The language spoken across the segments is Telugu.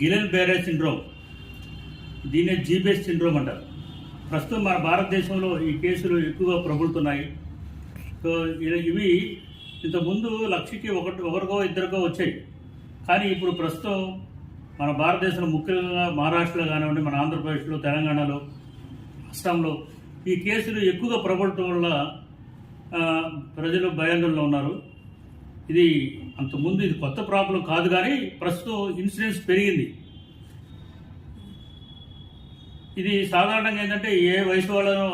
Guillain Barre syndrome. దీన్నే జీబీఎస్ సిండ్రోమ్ అంటారు. ప్రస్తుతం మన భారతదేశంలో ఈ కేసులు ఎక్కువగా ప్రబులుతున్నాయి సో ఇవి ఇంతకుముందు లక్షకి ఒకటి ఒకరికో ఇద్దరికో వచ్చాయి. కానీ ఇప్పుడు ప్రస్తుతం మన భారతదేశంలో ముఖ్యంగా మహారాష్ట్రలో కానివ్వండి మన ఆంధ్రప్రదేశ్లో తెలంగాణలో అస్సాంలో ఈ కేసులు ఎక్కువగా ప్రబడటం వల్ల ప్రజలు భయాందోళనలో ఉన్నారు. ఇది అంతకుముందు ఇది కొత్త ప్రాబ్లం కాదు కానీ ప్రస్తుతం ఇన్సిడెన్స్ పెరిగింది. ఇది సాధారణంగా ఏంటంటే ఏ వయసు వాళ్ళను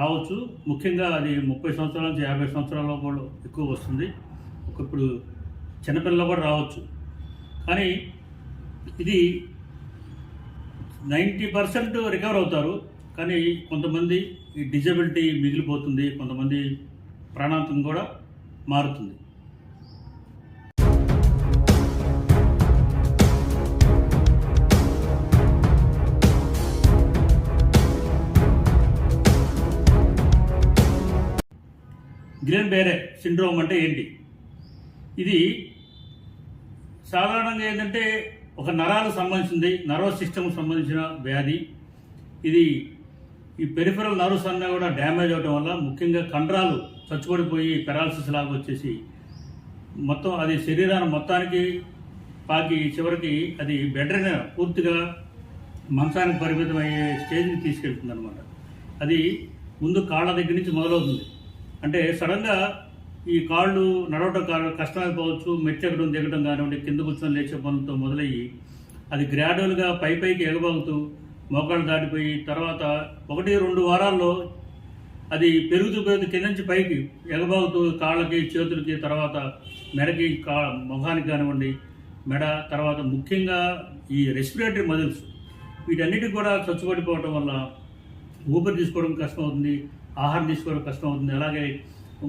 రావచ్చు. ముఖ్యంగా అది ముప్పై సంవత్సరాల నుంచి యాభై సంవత్సరాల కూడా ఎక్కువ వస్తుంది. ఒకప్పుడు చిన్నపిల్లలు కూడా రావచ్చు. కానీ ఇది నైంటీ పర్సెంట్ రికవర్ అవుతారు. కానీ కొంతమంది ఈ డిజబిలిటీ మిగిలిపోతుంది. కొంతమంది ప్రాణాంతం కూడా మారుతుంది. బేరే సిండ్రోమ్ అంటే ఏంటి? ఇది సాధారణంగా ఏంటంటే ఒక నరాలకు సంబంధించింది నర్వస్ సిస్టమ్కి సంబంధించిన వ్యాధి. ఇది ఈ పెరిఫరల్ నర్వ్స్ అన్నీ కూడా డ్యామేజ్ అవడం వల్ల ముఖ్యంగా కండరాలు చచ్చుబడిపోయి పెరాలసిస్ లాగా వచ్చేసి మొత్తం అది శరీరాన్ని మొత్తానికి పాకి చివరికి అది బెటర్గా పూర్తిగా మంచానికి పరిమితం అయ్యే స్టేజ్ని తీసుకెళ్తుంది అనమాట అది ముందు కాళ్ళ దగ్గర నుంచి మొదలవుతుంది. అంటే సడన్గా ఈ కాళ్ళు నడవటం కష్టమైపోవచ్చు మెచ్చెక్కడం దిగడం కానివ్వండి కింద కూర్చొని లేచే పనులతో మొదలయ్యి అది గ్రాడ్యువల్గా పై పైకి ఎగబాగుతూ మోకాళ్ళు దాటిపోయి తర్వాత ఒకటి రెండు వారాల్లో అది పెరుగుతూ పెరుగుతూ కింద నుంచి పైకి ఎగబాగుతూ కాళ్ళకి చేతులకి తర్వాత మెడకి కా ముఖానికి కానివ్వండి మెడ తర్వాత ముఖ్యంగా ఈ రెస్పిరేటరీ మజిల్స్ వీటన్నిటికి కూడా చచ్చుబడిపోవటం వల్ల ఊపిరి తీసుకోవడం కష్టమవుతుంది ఆహారం తీసుకోవడం కష్టం అవుతుంది అలాగే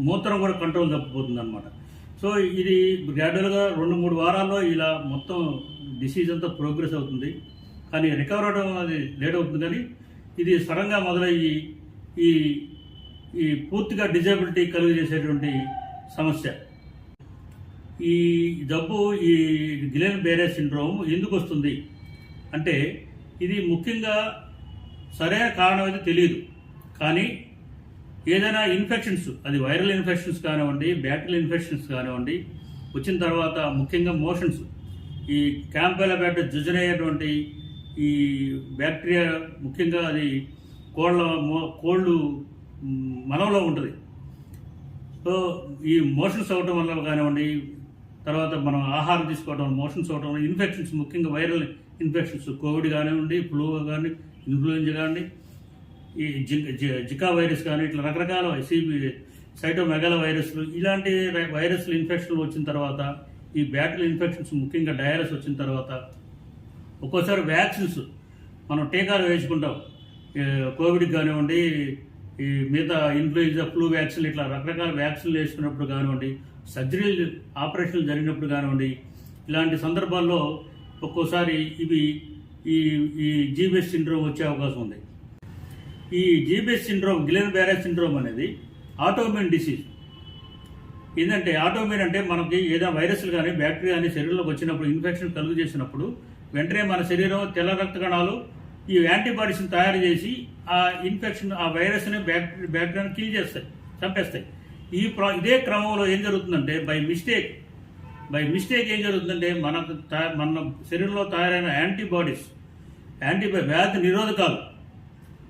మూత్రం కూడా కంట్రోల్ తప్పిపోతుంది అనమాట సో ఇది గ్రాడ్యువల్గా రెండు మూడు వారాల్లో ఇలా మొత్తం డిసీజ్ అంతా ప్రోగ్రెస్ అవుతుంది. కానీ రికవర్ అవడం అది లేట్ అవుతుంది కానీ ఇది సడన్గా మొదలయ్యి ఈ ఈ పూర్తిగా డిజేబిలిటీ కలుగజేసేటువంటి సమస్య. ఈ జబ్బు ఈ గిలెన్ బేరే సిండ్రోమ్ ఎందుకు వస్తుంది? అంటే ఇది ముఖ్యంగా సరైన కారణం అయితే తెలియదు. కానీ ఏదైనా ఇన్ఫెక్షన్స్ అది వైరల్ ఇన్ఫెక్షన్స్ కానివ్వండి బ్యాక్టీరియల్ ఇన్ఫెక్షన్స్ కానివ్వండి వచ్చిన తర్వాత ముఖ్యంగా మోషన్స్ ఈ క్యాంపెలబ్యాట్ జుజనయ్యేటువంటి ఈ బ్యాక్టీరియా ముఖ్యంగా అది కోళ్ళ మో- కోళ్ళు మ్, మలంలో ఉంటుంది. సో ఈ మోషన్స్ అవ్వటం వల్ల కానివ్వండి తర్వాత మనం ఆహారం తీసుకోవడం మోషన్స్ అవ్వడం వల్ల ఇన్ఫెక్షన్స్ ముఖ్యంగా వైరల్ ఇన్ఫెక్షన్స్ కోవిడ్ కానివ్వండి ఫ్లూ కానీ ఇన్ఫ్లుయెంజా కానీ ఈ జి- జి- జికా వైరస్ కానీ ఇట్లా రకరకాల సిబి సైటోమెగాల వైరస్లు ఇలాంటి వైరస్లు ఇన్ఫెక్షన్లు వచ్చిన తర్వాత ఈ బ్యాటరీ ఇన్ఫెక్షన్స్ ముఖ్యంగా డయాలస్ వచ్చిన తర్వాత ఒక్కోసారి వ్యాక్సిన్స్ మనం టీకాలు వేసుకుంటాం. కోవిడ్కి కానివ్వండి ఈ మిగతా ఇన్ఫ్లుయెంజా ఫ్లూ వ్యాక్సిన్ ఇట్లా రకరకాల వ్యాక్సిన్లు వేసుకున్నప్పుడు కానివ్వండి సర్జరీలు ఆపరేషన్లు జరిగినప్పుడు కానివ్వండి ఇలాంటి సందర్భాల్లో ఒక్కోసారి ఇవి ఈ ఈ జీబీఎస్ సిండ్రోమ్ వచ్చే అవకాశం ఉంది. ఈ GBS syndrome Guillain Barre syndrome అనేది ఆటోమిన్ డిసీజ్ ఏంటంటే ఆటోమిన్ అంటే మనకి ఏదైనా వైరస్లు కానీ బ్యాక్టీరియా కానీ శరీరంలోకి వచ్చినప్పుడు ఇన్ఫెక్షన్ కలుగు చేసినప్పుడు వెంటనే మన శరీరం తెల్ల రక్త కణాలు ఈ యాంటీబాడీస్ని తయారు చేసి ఆ ఇన్ఫెక్షన్ ఆ వైరస్ని బ్యాక్టీ బ్యాక్టీరియాని కిల్ చేస్తాయి చంపేస్తాయి. ఈ ప్రా ఇదే క్రమంలో ఏం జరుగుతుందంటే బై మిస్టేక్ బై మిస్టేక్ ఏం జరుగుతుందంటే మనకు మన శరీరంలో తయారైన యాంటీబాడీస్ యాంటీబై వ్యాధి నిరోధకాలు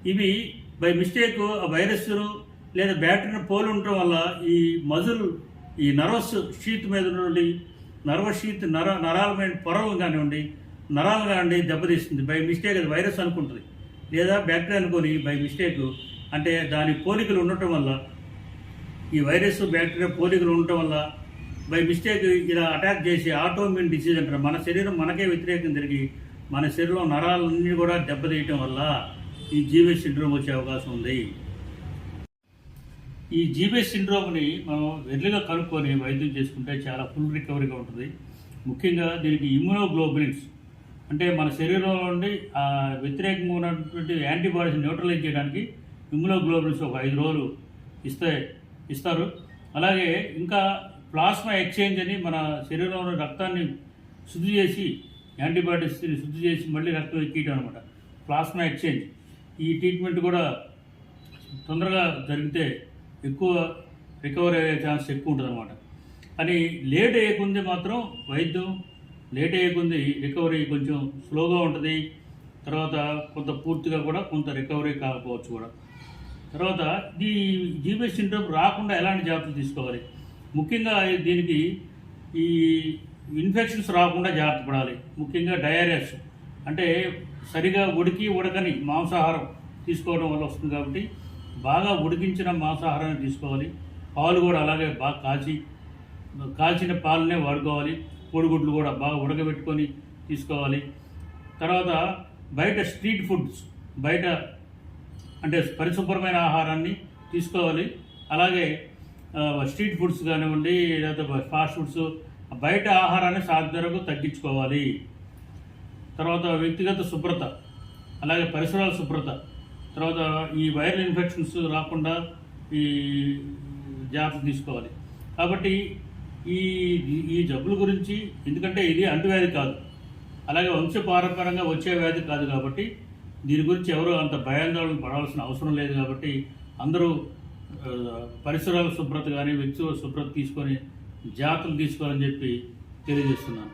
ఇవి బై మిస్టేక్ ఆ వైరస్ను లేదా బ్యాక్టీరియా పోలి ఉండటం వల్ల ఈ మజుల్ ఈ నర్వస్ షీత్ మీద నుండి నర్వస్ షీత్ నర నరాల మీద పొరలు కానివ్వండి నరాలు కానివ్వండి దెబ్బతీస్తుంది. బై మిస్టేక్ అది వైరస్ అనుకుంటుంది. లేదా బ్యాక్టీరియా అనుకొని బై మిస్టేక్. అంటే దాని పోలికలు ఉండటం వల్ల ఈ వైరస్ బ్యాక్టీరియా పోలికలు ఉండటం వల్ల బై మిస్టేక్ ఇలా అటాక్ చేసి ఆటోమిన్ డిసీజ్ అంటారు. మన శరీరం మనకే వ్యతిరేకం తిరిగి మన శరీరంలో నరాలన్నీ కూడా దెబ్బతీయటం వల్ల ఈ జీబీఎస్ సిండ్రోమ్ వచ్చే అవకాశం ఉంది. ఈ జీబీఎస్ సిండ్రోమ్ని మనం ఎర్లీగా కనుక్కొని వైద్యం చేసుకుంటే చాలా ఫుల్ రికవరీగా ఉంటుంది. ముఖ్యంగా దీనికి ఇమ్యునోగ్లోబులిన్స్ అంటే మన శరీరంలో నుండి ఆ వ్యతిరేకంగా ఉన్నటువంటి యాంటీబాడీస్ న్యూట్రలైజ్ చేయడానికి ఇమ్యునోగ్లోబులిన్స్ ఒక ఐదు రోజులు ఇస్తే ఇస్తారు. అలాగే ఇంకా ప్లాస్మా ఎక్స్చేంజ్ అని మన శరీరంలో రక్తాన్ని శుద్ధి చేసి యాంటీబయాటిక్స్ని శుద్ధి చేసి మళ్ళీ రక్తం ఎక్కియటం అనమాట. Plasma exchange. ఈ ట్రీట్మెంట్ కూడా తొందరగా జరిగితే ఎక్కువ రికవరీ అయ్యే ఛాన్స్ ఎక్కువ ఉంటుంది అనమాట అని లేట్ అయ్యకుంది మాత్రం వైద్యం లేట్ అయ్యకుంది రికవరీ కొంచెం స్లోగా ఉంటుంది. తర్వాత కొంత పూర్తిగా కూడా కొంత రికవరీ కాకపోవచ్చు కూడా. తర్వాత ఈ జీబీఎస్ సిండ్రోమ్ రాకుండా ఎలాంటి జాగ్రత్తలు తీసుకోవాలి? ముఖ్యంగా దీనికి ఈ ఇన్ఫెక్షన్స్ రాకుండా జాగ్రత్త పడాలి. ముఖ్యంగా డయారియాస్ అంటే సరిగా ఉడికి ఉడకని మాంసాహారం తీసుకోవడం వల్ల వస్తుంది కాబట్టి బాగా ఉడికించిన మాంసాహారాన్ని తీసుకోవాలి. పాలు కూడా అలాగే బాగా కాచి కాల్చిన పాలనే వాడుకోవాలి. కోడిగుడ్లు కూడా బాగా ఉడకబెట్టుకొని తీసుకోవాలి. తర్వాత బయట స్ట్రీట్ ఫుడ్స్ బయట అంటే పరిశుభ్రమైన ఆహారాన్ని తీసుకోవాలి. అలాగే స్ట్రీట్ ఫుడ్స్ కానివ్వండి లేదా ఫాస్ట్ ఫుడ్స్ బయట ఆహారాన్ని సాధ్యరకు తగ్గించుకోవాలి. తర్వాత వ్యక్తిగత శుభ్రత అలాగే పరిసరాల శుభ్రత తర్వాత ఈ వైరల్ ఇన్ఫెక్షన్స్ రాకుండా ఈ జాగ్రత్త తీసుకోవాలి. కాబట్టి ఈ ఈ జబ్బుల గురించి ఎందుకంటే ఇది అంటువ్యాధి కాదు. అలాగే వంశపారంపరంగా వచ్చే వ్యాధి కాదు కాబట్టి దీని గురించి ఎవరు అంత భయాందోళన పడాల్సిన అవసరం లేదు కాబట్టి అందరూ పరిసరాల శుభ్రత కానీ వ్యక్తుల శుభ్రత తీసుకొని జాగ్రత్తలు తీసుకోవాలని చెప్పి తెలియజేస్తున్నాను.